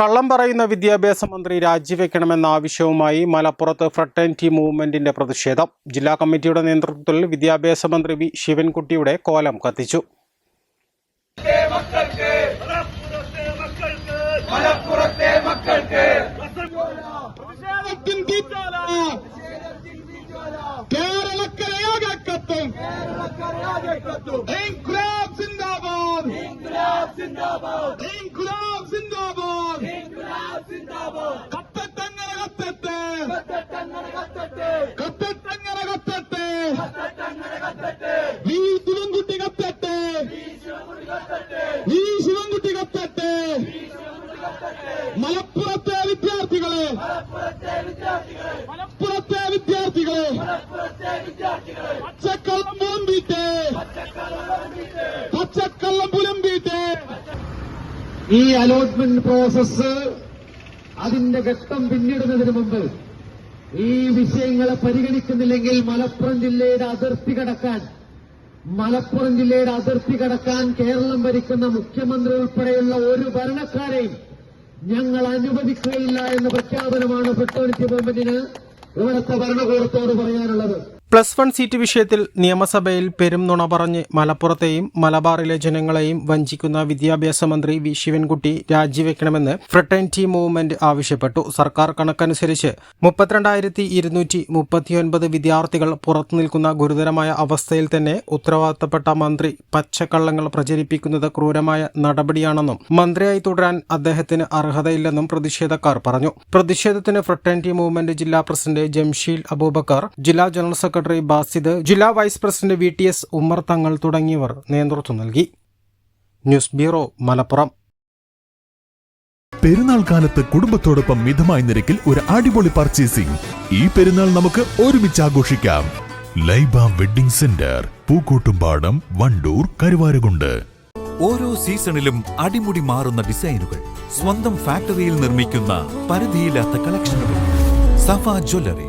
കള്ളം പറയുന്ന വിദ്യാഭ്യാസ മന്ത്രി രാജിവെക്കണമെന്ന ആവശ്യവുമായി മലപ്പുറത്ത് ഫ്രട്ടേണിറ്റി മൂവ്മെന്റിന്റെ പ്രതിഷേധം. ജില്ലാ കമ്മിറ്റിയുടെ നേതൃത്വത്തിൽ വിദ്യാഭ്യാസ മന്ത്രി വി. ശിവൻകുട്ടിയുടെ കോലം കത്തിച്ചു. പ്രതിഷേധത്തിൻ തീറ്റാല കേരളക്കരയാകെ കത്തും ഇൻക്ലാബ് സിന്ദാബാദ് ഇൻക്ലാബ് സിന്ദാബാദ് കത്തട്ടങ്ങനെ കത്തട്ടെ കത്തട്ടങ്ങനെ കത്തട്ടെ വി ശിവൻകുട്ടി കത്തട്ടെ വി ശിവൻകുട്ടി കത്തട്ടെ മലപ്പുറത്തെ വിദ്യാർത്ഥികളെ മലപ്പുറത്തെ വിദ്യാർത്ഥികളെ പച്ചക്കള്ളം പുലമ്പിട്ട് പച്ചക്കള്ളം പുലമ്പിട്ട് ഈ അലോട്ട്മെന്റ് പ്രോസസ് അതിന്റെ ഘട്ടം പിന്നിടുന്നതിന് മുമ്പ് ഈ വിഷയങ്ങളെ പരിഗണിക്കുന്നില്ലെങ്കിൽ മലപ്പുറം ജില്ലയുടെ അതിർത്തി കടക്കാൻ മലപ്പുറം ജില്ലയുടെ അതിർത്തി കടക്കാൻ കേരളം ഭരിക്കുന്ന മുഖ്യമന്ത്രി ഉൾപ്പെടെയുള്ള ഒരു ഭരണക്കാരെയും ഞങ്ങൾ അനുവദിക്കുകയില്ല എന്ന പ്രഖ്യാപനമാണ് ഫ്രട്ടേണിറ്റി ഗവൺമെന്റിന് ഇവിടുത്തെ ഭരണകൂടത്തോട് പറയാനുള്ളത്. പ്ലസ് വൺ സീറ്റ് വിഷയത്തിൽ നിയമസഭയിൽ പെരും നുണ പറഞ്ഞ് മലപ്പുറത്തെയും മലബാറിലെ ജനങ്ങളെയും വഞ്ചിക്കുന്ന വിദ്യാഭ്യാസ മന്ത്രി വി ശിവൻകുട്ടി രാജിവെക്കണമെന്ന് ഫ്രട്ടേണിറ്റി മൂവ്മെന്റ് ആവശ്യപ്പെട്ടു. സർക്കാർ കണക്കനുസരിച്ച് മുപ്പത്തിരണ്ടായിരത്തി ഇരുന്നൂറ്റി മുപ്പത്തിയൊൻപത് വിദ്യാർത്ഥികൾ പുറത്തുനിൽക്കുന്ന ഗുരുതരമായ അവസ്ഥയിൽ തന്നെ ഉത്തരവാദിത്തപ്പെട്ട മന്ത്രി പച്ചക്കള്ളങ്ങൾ പ്രചരിപ്പിക്കുന്നത് ക്രൂരമായ നടപടിയാണെന്നും മന്ത്രിയായി തുടരാൻ അദ്ദേഹത്തിന് അർഹതയില്ലെന്നും പ്രതിഷേധക്കാർ പറഞ്ഞു. പ്രതിഷേധത്തിന് ഫ്രട്ടേണിറ്റി മൂവ്മെന്റ് ജില്ലാ പ്രസിഡന്റ് ജംഷീൽ അബൂബക്കർ ജില്ലാ ജനറൽ സെക്രട്ടറി ബാസിദ് ജില്ലാ vice president V T S Ummer Thangal തുടങ്ങിയവർ നേതൃത്വം നൽകി. News bureau Malappuram. പെരുന്നാൾ കാലത്ത് കുടുംബത്തോടൊപ്പം മിതമായ നിരക്കിൽ ഒരു അടിപൊളി പർച്ചേസിംഗ് ഈ പെരുന്നാൾ നമുക്ക് ഒരുമിച്ച് ആഘോഷിക്കാം. Laiba wedding centre Pookkottumpadam Wandoor Karuvarakundu. ഓരോ സീസണിലും അടിമുടി മാറുന്ന ഡിസൈനുകൾ സ്വന്തം ഫാക്ടറിയിൽ നിർമ്മിക്കുന്ന പരിധിയില്ലാത്ത കളക്ഷനുകൾ സഫ ജ്വല്ലറി